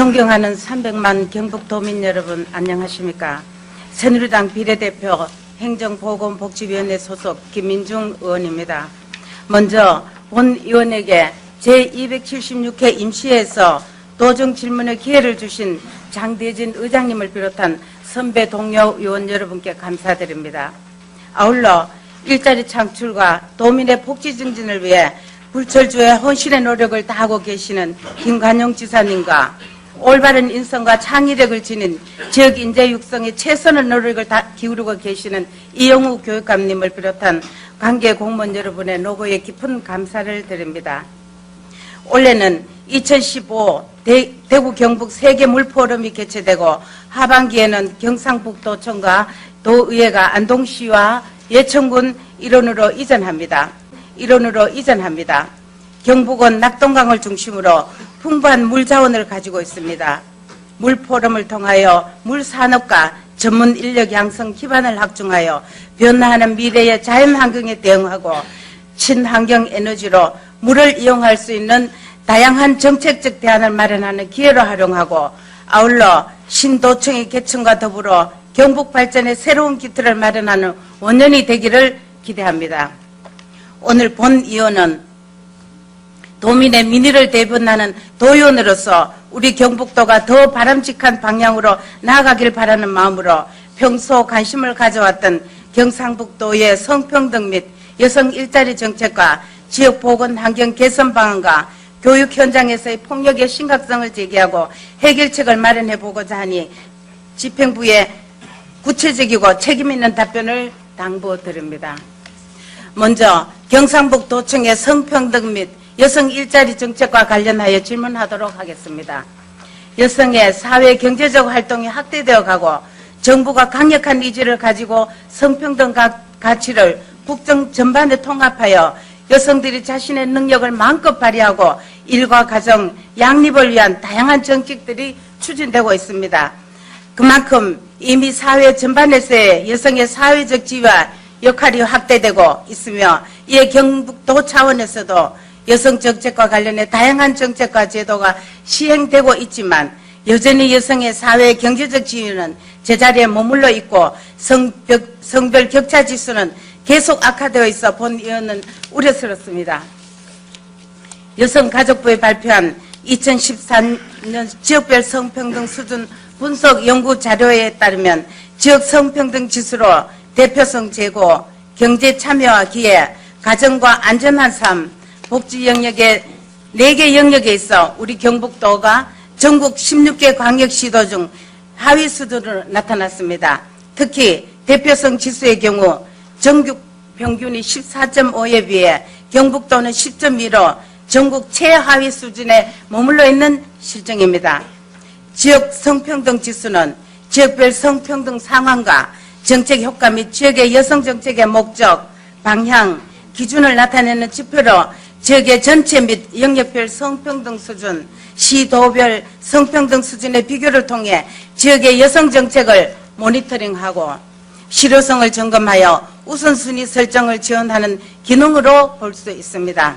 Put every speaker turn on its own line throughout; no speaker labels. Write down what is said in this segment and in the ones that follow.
존경하는 300만 경북도민 여러분 안녕하십니까? 새누리당 비례대표 행정보건복지위원회 소속 김민중 의원입니다. 먼저 본 의원에게 제276회 임시회에서 도정 질문의 기회를 주신 장대진 의장님을 비롯한 선배 동료 의원 여러분께 감사드립니다. 아울러 일자리 창출과 도민의 복지 증진을 위해 불철주의 헌신의 노력을 다하고 계시는 김관영 지사님과 올바른 인성과 창의력을 지닌 지역 인재 육성에 최선의 노력을 다 기울이고 계시는 이영우 교육감님을 비롯한 관계 공무원 여러분의 노고에 깊은 감사를 드립니다. 올해는 2015 대, 구 경북 세계 물포럼이 개최되고 하반기에는 경상북도청과 도의회가 안동시와 예천군 일원으로 이전합니다. 일원으로 이전합니다. 경북은 낙동강을 중심으로 풍부한 물 자원을 가지고 있습니다. 물 포럼을 통하여 물 산업과 전문 인력 양성 기반을 확충하여 변화하는 미래의 자연 환경에 대응하고 친환경 에너지로 물을 이용할 수 있는 다양한 정책적 대안을 마련하는 기회로 활용하고 아울러 신도청의 개천과 더불어 경북 발전의 새로운 기틀을 마련하는 원년이 되기를 기대합니다. 오늘 본 의원은 도민의 민의를 대변하는 도의원으로서 우리 경북도가 더 바람직한 방향으로 나아가길 바라는 마음으로 평소 관심을 가져왔던 경상북도의 성평등 및 여성 일자리 정책과 지역 보건 환경 개선 방안과 교육 현장에서의 폭력의 심각성을 제기하고 해결책을 마련해 보고자 하니 집행부에 구체적이고 책임 있는 답변을 당부드립니다. 먼저 경상북도청의 성평등 및 여성 일자리 정책과 관련하여 질문하도록 하겠습니다. 여성의 사회 경제적 활동이 확대되어 가고 정부가 강력한 의지를 가지고 성평등 가, 가치를 국정 전반에 통합하여 여성들이 자신의 능력을 마음껏 발휘하고 일과 가정, 양립을 위한 다양한 정책들이 추진되고 있습니다. 그만큼 이미 사회 전반에서의 여성의 사회적 지위와 역할이 확대되고 있으며 이에 경북도 차원에서도 여성 정책과 관련해 다양한 정책과 제도가 시행되고 있지만 여전히 여성의 사회 경제적 지위는 제자리에 머물러 있고 성별, 성별 격차 지수는 계속 악화되어 있어 본 의원은 우려스럽습니다. 여성가족부에 발표한 2014년 지역별 성평등 수준 분석 연구 자료에 따르면 지역 성평등 지수로 대표성 제고, 경제 참여와 기회, 가정과 안전한 삶, 복지 영역의 4개 영역에 있어 우리 경북도가 전국 16개 광역시도 중 하위 수준으로 나타났습니다. 특히 대표성 지수의 경우 전국 평균이 14.5에 비해 경북도는 10.2로 전국 최하위 수준에 머물러 있는 실정입니다. 지역 성평등 지수는 지역별 성평등 상황과 정책 효과 및 지역의 여성 정책의 목적, 방향, 기준을 나타내는 지표로 지역의 전체 및 영역별 성평등 수준, 시도별 성평등 수준의 비교를 통해 지역의 여성 정책을 모니터링하고 실효성을 점검하여 우선순위 설정을 지원하는 기능으로 볼 수 있습니다.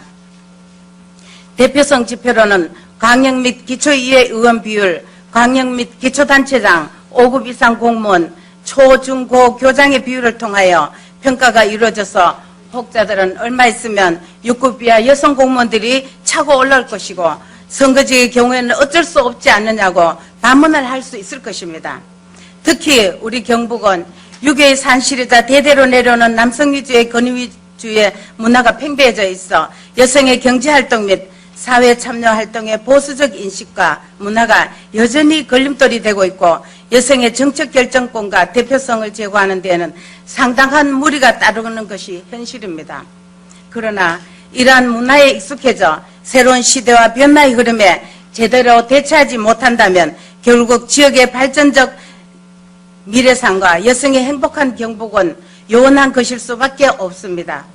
대표성 지표로는 광역 및 기초이해 의원 비율, 광역 및 기초단체장, 5급 이상 공무원, 초, 중, 고 교장의 비율을 통하여 평가가 이루어져서 혹자들은 얼마 있으면 6급 이하 여성 공무원들이 차고 올라올 것이고 선거직의 경우에는 어쩔 수 없지 않느냐고 반문을 할 수 있을 것입니다. 특히 우리 경북은 유교의 산실이자 대대로 내려오는 남성 위주의 권위 위주의 문화가 팽배해져 있어 여성의 경제활동 및 사회 참여 활동의 보수적 인식과 문화가 여전히 걸림돌이 되고 있고 여성의 정책 결정권과 대표성을 제고하는 데에는 상당한 무리가 따르는 것이 현실입니다. 그러나 이러한 문화에 익숙해져 새로운 시대와 변화의 흐름에 제대로 대처하지 못한다면 결국 지역의 발전적 미래상과 여성의 행복한 경북은 요원한 것일 수밖에 없습니다.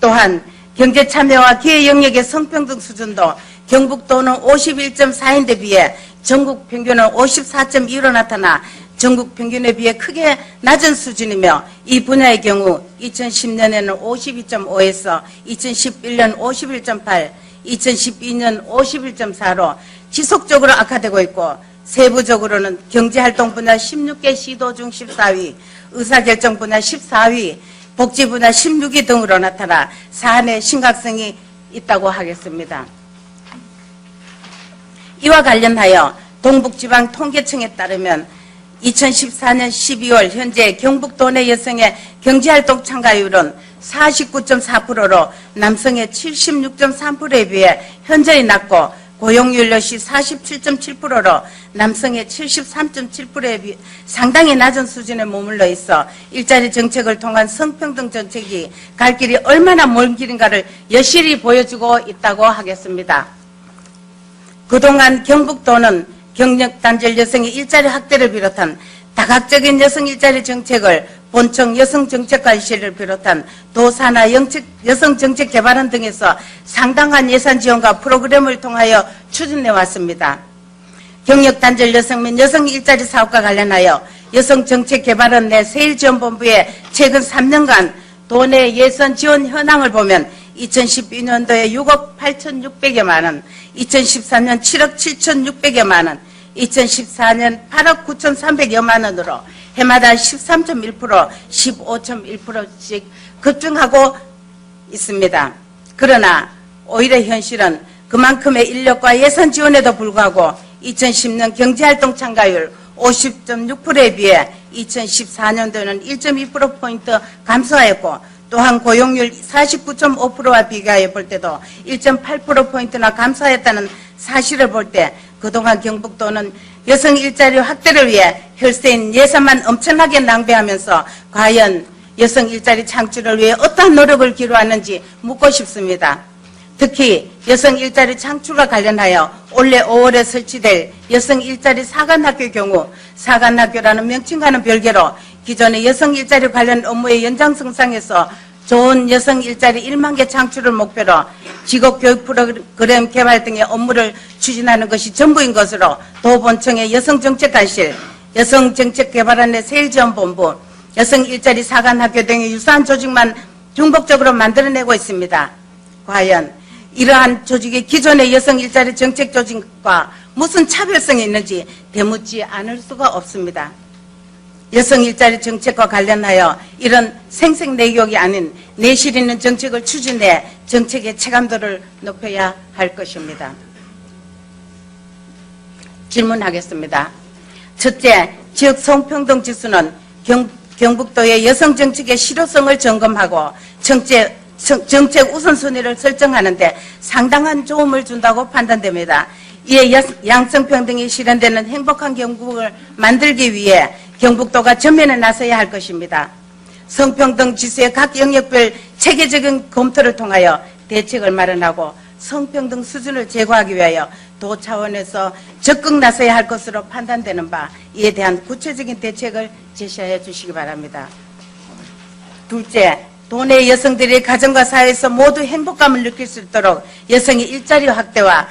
또한 경제 참여와 기회 영역의 성평등 수준도 경북도는 51.4인 데 비해 전국 평균은 54.2로 나타나 전국 평균에 비해 크게 낮은 수준이며 이 분야의 경우 2010년에는 52.5에서 2011년 51.8, 2012년 51.4로 지속적으로 악화되고 있고 세부적으로는 경제활동 분야 16개 시도 중 14위, 의사결정 분야 14위, 복지 분야 16위 등으로 나타나 사안의 심각성이 있다고 하겠습니다. 이와 관련하여 동북지방통계청에 따르면 2014년 12월 현재 경북도 내 여성의 경제활동 참가율은 49.4%로 남성의 76.3%에 비해 현저히 낮고 고용률 역시 47.7%로 남성의 73.7%에 비해 상당히 낮은 수준에 머물러 있어 일자리 정책을 통한 성평등 정책이 갈 길이 얼마나 먼 길인가를 여실히 보여주고 있다고 하겠습니다. 그동안 경북도는 경력단절 여성의 일자리 확대를 비롯한 다각적인 여성 일자리 정책을 본청 여성정책관 실을 비롯한 도산하 영책- 여성정책 개발원 등에서 상당한 예산 지원과 프로그램을 통하여 추진해 왔습니다. 경력단절 여성 및 여성 일자리 사업과 관련하여 여성정책개발원 내 세일지원본부의 최근 3년간 도내 예산 지원 현황을 보면 2012년도에 6억 8,600여만 원, 2013년 7억 7,600여만 원, 2014년 8억 9,300여만 원으로 해마다 13.1%, 15.1%씩 급증하고 있습니다. 그러나 오히려 현실은 그만큼의 인력과 예산 지원에도 불구하고 2010년 경제활동 참가율 50.6%에 비해 2014년도에는 1.2%포인트 감소하였고 또한 고용률 49.5%와 비교하여 볼 때도 1.8%포인트나 감소하였다는 사실을 볼 때 그동안 경북도는 여성 일자리 확대를 위해 혈세인 예산만 엄청나게 낭비하면서 과연 여성 일자리 창출을 위해 어떠한 노력을 기울였는지 묻고 싶습니다. 특히 여성 일자리 창출과 관련하여 올해 5월에 설치될 여성 일자리 사관학교 경우 사관학교라는 명칭과는 별개로 기존의 여성 일자리 관련 업무의 연장성상에서 좋은 여성 일자리 1만 개 창출을 목표로 직업 교육 프로그램 개발 등의 업무를 추진하는 것이 전부인 것으로 도본청의 여성정책관실, 여성정책개발원의 세일지원본부, 여성 일자리 사관학교 등의 유사한 조직만 중복적으로 만들어내고 있습니다. 과연 이러한 조직이 기존의 여성 일자리 정책 조직과 무슨 차별성이 있는지 되묻지 않을 수가 없습니다. 여성 일자리 정책과 관련하여 이런 생색내욕이 아닌 내실 있는 정책을 추진해 정책의 체감도를 높여야 할 것입니다. 질문하겠습니다. 첫째, 지역 성평등 지수는 경, 경북도의 여성 정책의 실효성을 점검하고 정책, 정- 정책 우선순위를 설정하는데 상당한 도움을 준다고 판단됩니다. 이에 여- 양성평등이 실현되는 행복한 경북을 만들기 위해 경북도가 전면에 나서야 할 것입니다. 성평등 지수의 각 영역별 체계적인 검토를 통하여 대책을 마련하고 성평등 수준을 제고하기 위하여 도 차원에서 적극 나서야 할 것으로 판단되는 바 이에 대한 구체적인 대책을 제시하여 주시기 바랍니다. 둘째, 도내 여성들이 가정과 사회에서 모두 행복감을 느낄 수 있도록 여성의 일자리 확대와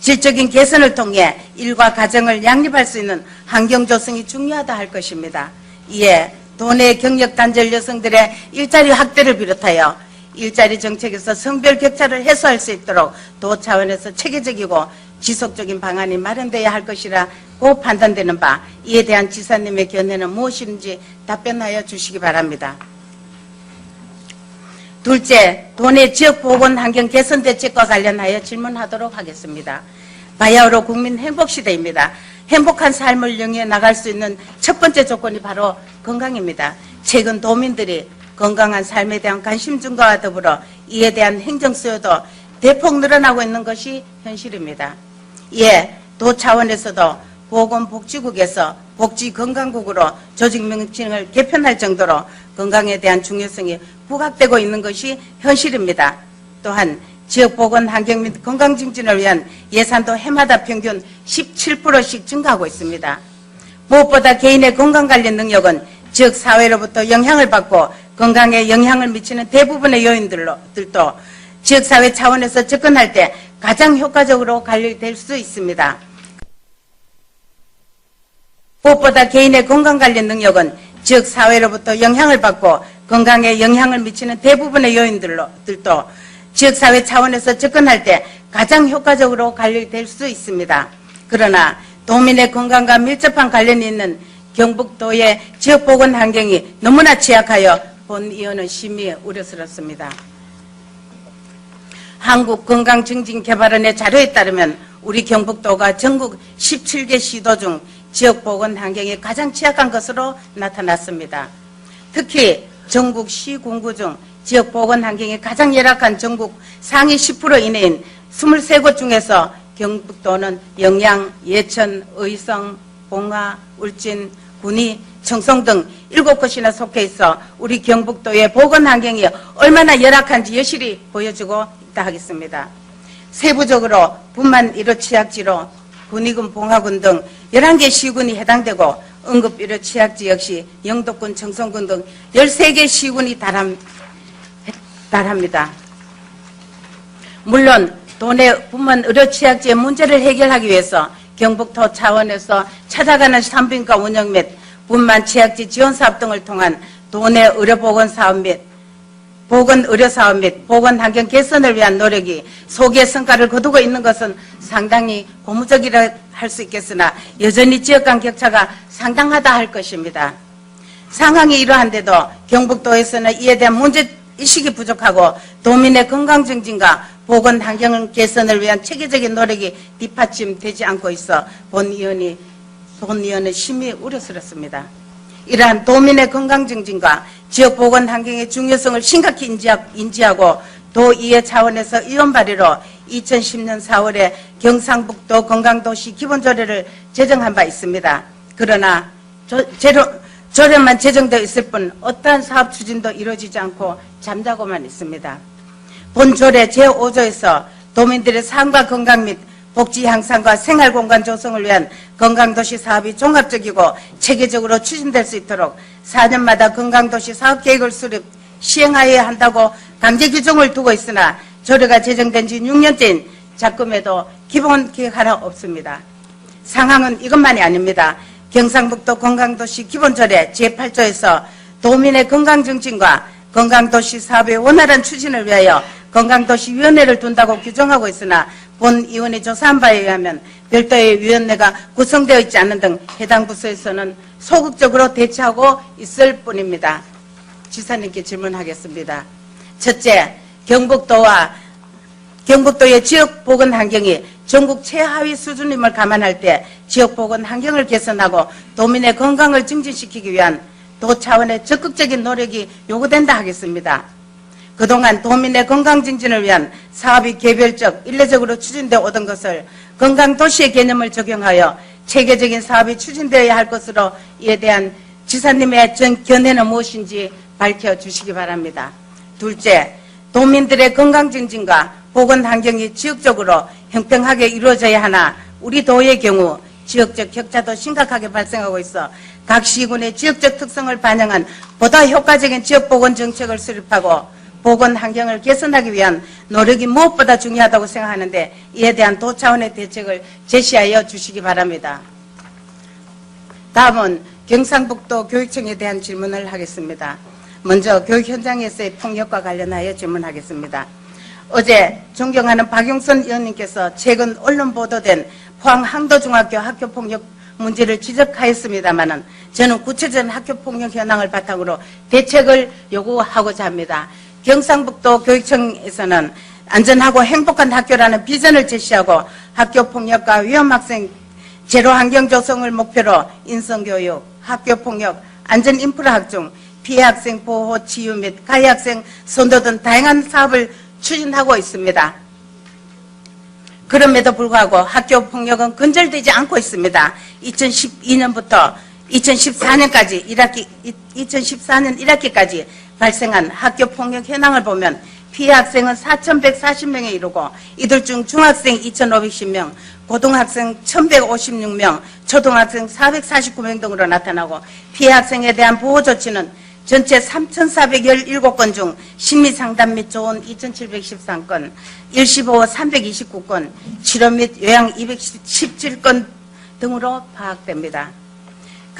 질적인 개선을 통해 일과 가정을 양립할 수 있는 환경 조성이 중요하다 할 것입니다. 이에 도내 경력 단절 여성들의 일자리 확대를 비롯하여 일자리 정책에서 성별 격차를 해소할 수 있도록 도 차원에서 체계적이고 지속적인 방안이 마련되어야 할 것이라고 판단되는 바 이에 대한 지사님의 견해는 무엇인지 답변하여 주시기 바랍니다. 둘째, 도내 지역 보건 환경 개선 대책과 관련하여 질문하도록 하겠습니다. 바야흐로 국민 행복 시대입니다. 행복한 삶을 영위해 나갈 수 있는 첫 번째 조건이 바로 건강입니다. 최근 도민들이 건강한 삶에 대한 관심 증가와 더불어 이에 대한 행정 수요도 대폭 늘어나고 있는 것이 현실입니다. 이에 도 차원에서도 보건복지국에서 복지건강국으로 조직 명칭을 개편할 정도로 건강에 대한 중요성이 부각되고 있는 것이 현실입니다. 또한 지역보건 환경 및 건강 증진을 위한 예산도 해마다 평균 17%씩 증가하고 있습니다. 무엇보다 개인의 건강 관련 능력은 지역 사회로부터 영향을 받고 건강에 영향을 미치는 대부분의 요인들로 들도 지역 사회 차원에서 접근할 때 가장 효과적으로 관리될 수 있습니다. 무엇보다 개인의 건강 관련 능력은 지역 사회로부터 영향을 받고 건강에 영향을 미치는 대부분의 요인들로 들도 지역 사회 차원에서 접근할 때 가장 효과적으로 관리될 수 있습니다. 그러나 도민의 건강과 밀접한 관련이 있는 경북도의 지역 보건 환경이 너무나 취약하여 본 의원은 심히 우려스럽습니다. 한국건강증진개발원의 자료에 따르면 우리 경북도가 전국 17개 시도 중 지역 보건 환경이 가장 취약한 것으로 나타났습니다. 특히 전국 시군구 중 지역 보건 환경이 가장 열악한 전국 상위 10% 이내인 23곳 중에서 경북도는 영양, 예천, 의성, 봉화, 울진, 군위, 청송 등 7곳이나 속해 있어 우리 경북도의 보건 환경이 얼마나 열악한지 여실히 보여주고 있다 하겠습니다. 세부적으로 분만 의료 취약지로 군위군, 봉화군 등 11개 시군이 해당되고 응급 의료 취약지 역시 영도군, 청송군 등 13개 시군이 달함, 달합니다. 물론 도내 분만 의료 취약지의 문제를 해결하기 위해서 경북도 차원에서 찾아가는 산부인과 운영 및 분만 취약지 지원 사업 등을 통한 도내 의료보건 사업 및 보건 의료 사업 및 보건 환경 개선을 위한 노력이 소기의 성과를 거두고 있는 것은 상당히 고무적이라 할 수 있겠으나 여전히 지역 간 격차가 상당하다 할 것입니다. 상황이 이러한데도 경북도에서는 이에 대한 문제 의식이 부족하고 도민의 건강 증진과 보건 환경 개선을 위한 체계적인 노력이 뒷받침되지 않고 있어 본 의원이 본 의원은 심히 우려스럽습니다. 이러한 도민의 건강 증진과 지역 보건 환경의 중요성을 심각히 인지하- 인지하고 도의회 차원에서 의원 발의로 2010년 4월에 경상북도 건강도시 기본조례를 제정한 바 있습니다. 그러나 조, 제로, 조례만 제정되어 있을 뿐 어떠한 사업 추진도 이루어지지 않고 잠자고만 있습니다. 본 조례 제5조에서 도민들의 삶과 건강 및 복지 향상과 생활 공간 조성을 위한 건강도시 사업이 종합적이고 체계적으로 추진될 수 있도록 4년마다 건강도시 사업 계획을 수립 시행하여야 한다고 강제 규정을 두고 있으나 조례가 제정된 지 6년째인 작금에도 기본 계획 하나 없습니다. 상황은 이것만이 아닙니다. 경상북도 건강도시 기본조례 제8조에서 도민의 건강증진과 건강도시 사업의 원활한 추진을 위하여 건강도시위원회를 둔다고 규정하고 있으나 본 의원이 조사한 바에 의하면 별도의 위원회가 구성되어 있지 않은 등 해당 부서에서는 소극적으로 대처하고 있을 뿐입니다. 지사님께 질문하겠습니다. 첫째, 경북도와 경북도의 지역 보건 환경이 전국 최하위 수준임을 감안할 때 지역 보건 환경을 개선하고 도민의 건강을 증진시키기 위한 도 차원의 적극적인 노력이 요구된다 하겠습니다. 그동안 도민의 건강 증진을 위한 사업이 개별적, 일례적으로 추진되어 오던 것을 건강도시의 개념을 적용하여 체계적인 사업이 추진되어야 할 것으로 이에 대한 지사님의 전 견해는 무엇인지 밝혀주시기 바랍니다. 둘째, 도민들의 건강 증진과 보건 환경이 지역적으로 형평하게 이루어져야 하나 우리 도의 경우 지역적 격차도 심각하게 발생하고 있어 각 시군의 지역적 특성을 반영한 보다 효과적인 지역 보건 정책을 수립하고 보건 환경을 개선하기 위한 노력이 무엇보다 중요하다고 생각하는데 이에 대한 도 차원의 대책을 제시하여 주시기 바랍니다. 다음은 경상북도 교육청에 대한 질문을 하겠습니다. 먼저 교육 현장에서의 폭력과 관련하여 질문하겠습니다. 어제 존경하는 박용선 의원님께서 최근 언론 보도된 포항 항도중학교 학교폭력 문제를 지적하였습니다마는 저는 구체적인 학교폭력 현황을 바탕으로 대책을 요구하고자 합니다. 경상북도 교육청에서는 안전하고 행복한 학교라는 비전을 제시하고 학교 폭력과 위험 학생 제로 환경 조성을 목표로 인성교육, 학교 폭력, 안전 인프라 확충, 피해 학생 보호, 치유 및 가해 학생 선도 등 다양한 사업을 추진하고 있습니다. 그럼에도 불구하고 학교 폭력은 근절되지 않고 있습니다. 2012년부터 2014년까지 1학기 2014년 1학기까지 발생한 학교 폭력 현황을 보면 피해 학생은 4,140명에 이르고 이들 중 중학생 2,510명, 고등학생 1,156명, 초등학생 449명 등으로 나타나고 피해 학생에 대한 보호 조치는 전체 3,417건 중 심리 상담 및 조언 2,713건, 일시보호 329건, 치료 및 요양 217건 등으로 파악됩니다.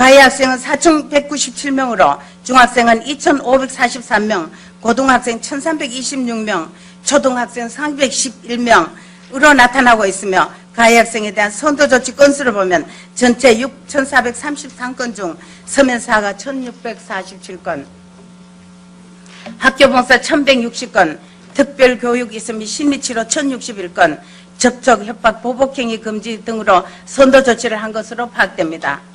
가해 학생은 4,197명으로 중학생은 2,543명, 고등학생 1,326명, 초등학생 311명, 으로 나타나고 있으며 가해 학생에 대한 선도 조치 건수를 보면 전체 6,433건 중 서면 사가 1,647건, 학교 봉사 1,160건, 특별 교육 있음 및 심리 치료 1,061건, 접촉, 협박, 보복행위 금지 등으로 선도 조치를 한 것으로 파악됩니다.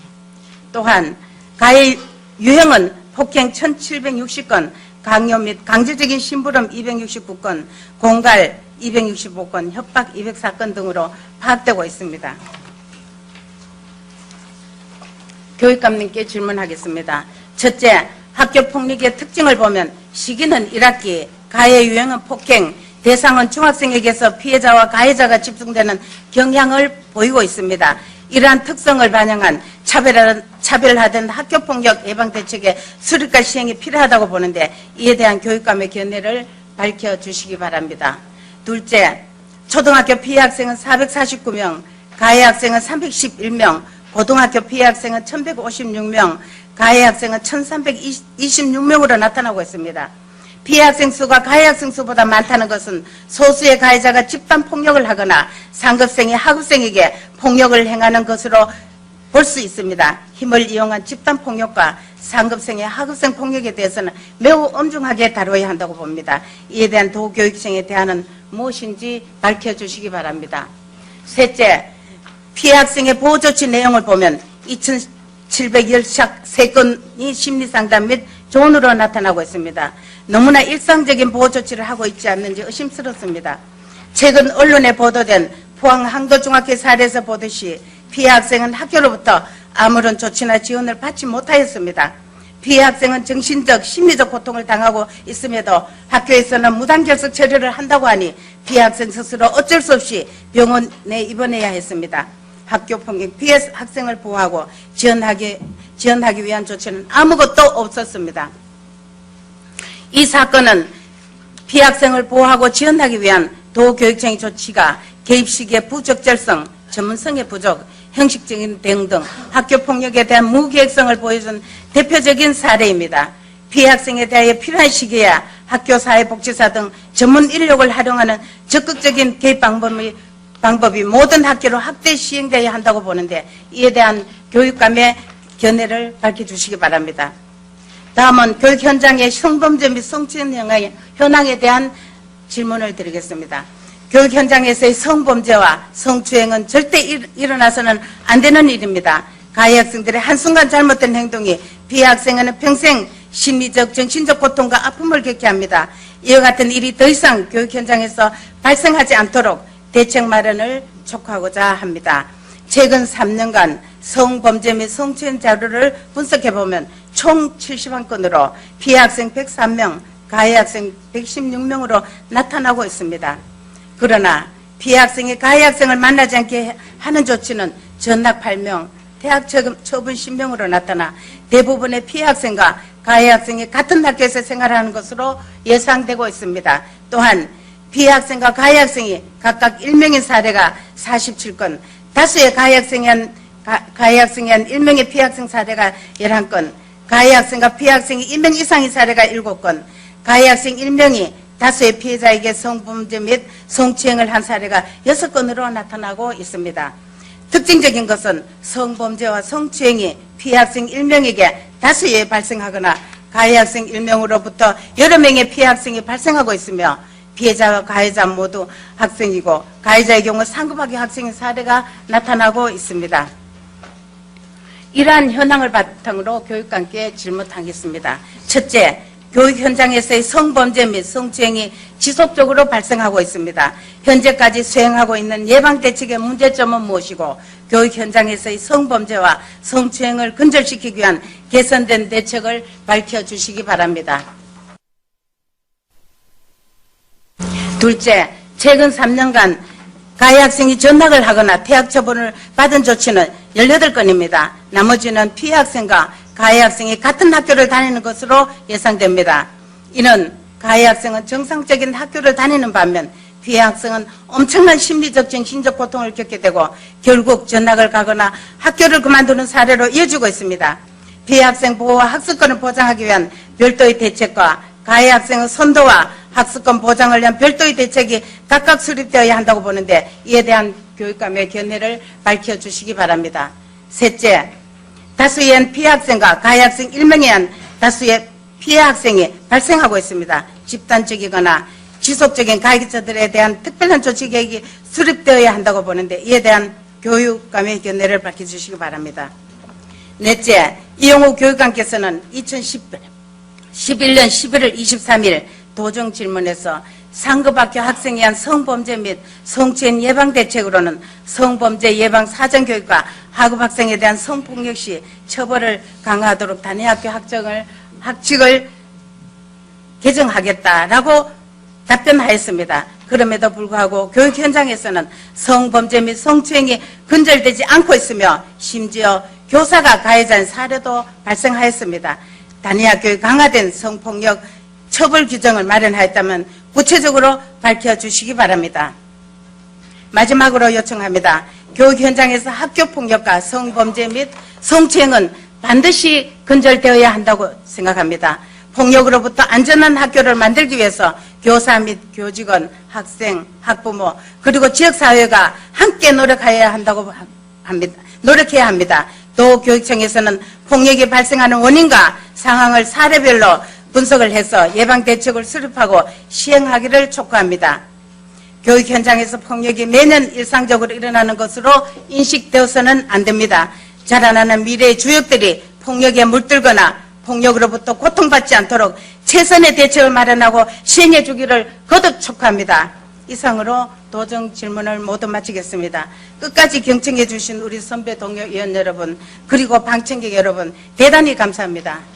또한 가해 유형은 폭행 1,760건, 강요 및 강제적인 심부름 269건, 공갈 265건, 협박 204건 등으로 파악되고 있습니다. 교육감님께 질문하겠습니다. 첫째, 학교 폭력의 특징을 보면 시기는 1학기, 가해 유형은 폭행, 대상은 중학생에게서 피해자와 가해자가 집중되는 경향을 보이고 있습니다. 이러한 특성을 반영한 차별화, 차별화된 학교폭력 예방대책의 수립과 시행이 필요하다고 보는데 이에 대한 교육감의 견해를 밝혀주시기 바랍니다. 둘째, 초등학교 피해 학생은 449명, 가해 학생은 311명, 고등학교 피해 학생은 1156명, 가해 학생은 1326명으로 나타나고 있습니다. 피해 학생 수가 가해 학생 수보다 많다는 것은 소수의 가해자가 집단 폭력을 하거나 상급생이 하급생에게 폭력을 행하는 것으로 볼 수 있습니다. 힘을 이용한 집단 폭력과 상급생의 하급생 폭력에 대해서는 매우 엄중하게 다뤄야 한다고 봅니다. 이에 대한 도교육청의 대안은 무엇인지 밝혀주시기 바랍니다. 셋째, 피해 학생의 보호 조치 내용을 보면 2,713건이 심리상담 및 조언으로 나타나고 있습니다. 너무나 일상적인 보호 조치를 하고 있지 않는지 의심스럽습니다. 최근 언론에 보도된 포항 항도중학교 사례에서 보듯이 피해 학생은 학교로부터 아무런 조치나 지원을 받지 못하였습니다. 피해 학생은 정신적, 심리적 고통을 당하고 있음에도 학교에서는 무단결석 처리를 한다고 하니 피해 학생 스스로 어쩔 수 없이 병원에 입원해야 했습니다. 학교 폭력 피해 학생을 보호하고 지원하기, 지원하기 위한 조치는 아무것도 없었습니다. 이 사건은 피해 학생을 보호하고 지원하기 위한 도교육청의 조치가 개입 시기의 부적절성, 전문성의 부족, 형식적인 대응 등 학교 폭력에 대한 무계획성을 보여준 대표적인 사례입니다. 피해 학생에 대하여 필요한 시기에야 학교 사회복지사 등 전문 인력을 활용하는 적극적인 개입 방법이, 방법이 모든 학교로 확대 시행되어야 한다고 보는데 이에 대한 교육감의 견해를 밝혀주시기 바랍니다. 다음은 교육 현장의 성범죄 및 성추행 현황에- 대한 질문을 드리겠습니다. 교육 현장에서의 성범죄와 성추행은 절대 일, 일어나서는 안 되는 일입니다. 가해 학생들의 한순간 잘못된 행동이 피해 학생에는 평생 심리적, 정신적 고통과 아픔을 겪게 합니다. 이와 같은 일이 더 이상 교육 현장에서 발생하지 않도록 대책 마련을 촉구하고자 합니다. 최근 3년간 성범죄 및 성추행 자료를 분석해 보면 총 71건으로 피해 학생 103명, 가해 학생 116명으로 나타나고 있습니다. 그러나 피해 학생이 가해 학생을 만나지 않게 하는 조치는 전학 8명, 대학 처분 10명으로 나타나 대부분의 피해 학생과 가해 학생이 같은 학교에서 생활하는 것으로 예상되고 있습니다. 또한 피해 학생과 가해 학생이 각각 1명인 사례가 47건, 다수의 가해 학생이 한, 가, 가해 학생이 한 1명의 피해 학생 사례가 11건, 가해 학생과 피해 학생이 1명 이상인 사례가 7건, 가해 학생 1명이 다수의 피해자에게 성범죄 및 성추행을 한 사례가 6건으로 나타나고 있습니다. 특징적인 것은 성범죄와 성추행이 피해 학생 1명에게 다수에 발생하거나 가해 학생 1명으로부터 여러 명의 피해 학생이 발생하고 있으며 피해자와 가해자 모두 학생이고 가해자의 경우 상급학교 학생의 사례가 나타나고 있습니다. 이러한 현황을 바탕으로 교육감께 질문하겠습니다. 첫째, 교육 현장에서의 성범죄 및 성추행이 지속적으로 발생하고 있습니다. 현재까지 수행하고 있는 예방대책의 문제점은 무엇이고 교육 현장에서의 성범죄와 성추행을 근절시키기 위한 개선된 대책을 밝혀주시기 바랍니다. 둘째, 최근 3년간 가해 학생이 전학을 하거나 퇴학 처분을 받은 조치는 18건입니다. 나머지는 피해 학생과 가해 학생이 같은 학교를 다니는 것으로 예상됩니다. 이는 가해 학생은 정상적인 학교를 다니는 반면 피해 학생은 엄청난 심리적, 정신적 고통을 겪게 되고 결국 전학을 가거나 학교를 그만두는 사례로 이어지고 있습니다. 피해 학생 보호와 학습권을 보장하기 위한 별도의 대책과 가해 학생의 선도와 학습권 보장을 위한 별도의 대책이 각각 수립되어야 한다고 보는데 이에 대한 교육감의 견해를 밝혀주시기 바랍니다. 셋째, 다수의 한 피해 학생과 가해 학생 1명에 의한 다수의 피해 학생이 발생하고 있습니다. 집단적이거나 지속적인 가해자들에 대한 특별한 조치 계획이 수립되어야 한다고 보는데 이에 대한 교육감의 견해를 밝혀주시기 바랍니다. 넷째, 이용우 교육감께서는 2011년 11월 23일 도정 질문에서 상급학교 학생에 의한 성범죄 및 성추행 예방 대책으로는 성범죄 예방 사전 교육과 하급 학생에 대한 성폭력 시 처벌을 강화하도록 단위 학교 학정을 학칙을 개정하겠다라고 답변하였습니다. 그럼에도 불구하고 교육 현장에서는 성범죄 및 성추행이 근절되지 않고 있으며 심지어 교사가 가해자인 사례도 발생하였습니다. 단위학교의 강화된 성폭력 처벌 규정을 마련하였다면 구체적으로 밝혀주시기 바랍니다. 마지막으로 요청합니다. 교육 현장에서 학교 폭력과 성범죄 및 성추행은 반드시 근절되어야 한다고 생각합니다. 폭력으로부터 안전한 학교를 만들기 위해서 교사 및 교직원, 학생, 학부모, 그리고 지역사회가 함께 노력해야 한다고 합니다. 노력해야 합니다. 또 교육청에서는 폭력이 발생하는 원인과 상황을 사례별로 분석을 해서 예방 대책을 수립하고 시행하기를 촉구합니다. 교육 현장에서 폭력이 매년 일상적으로 일어나는 것으로 인식되어서는 안 됩니다. 자라나는 미래의 주역들이 폭력에 물들거나 폭력으로부터 고통받지 않도록 최선의 대책을 마련하고 시행해 주기를 거듭 촉구합니다. 이상으로 도정 질문을 모두 마치겠습니다. 끝까지 경청해 주신 우리 선배 동료 의원 여러분 그리고 방청객 여러분 대단히 감사합니다.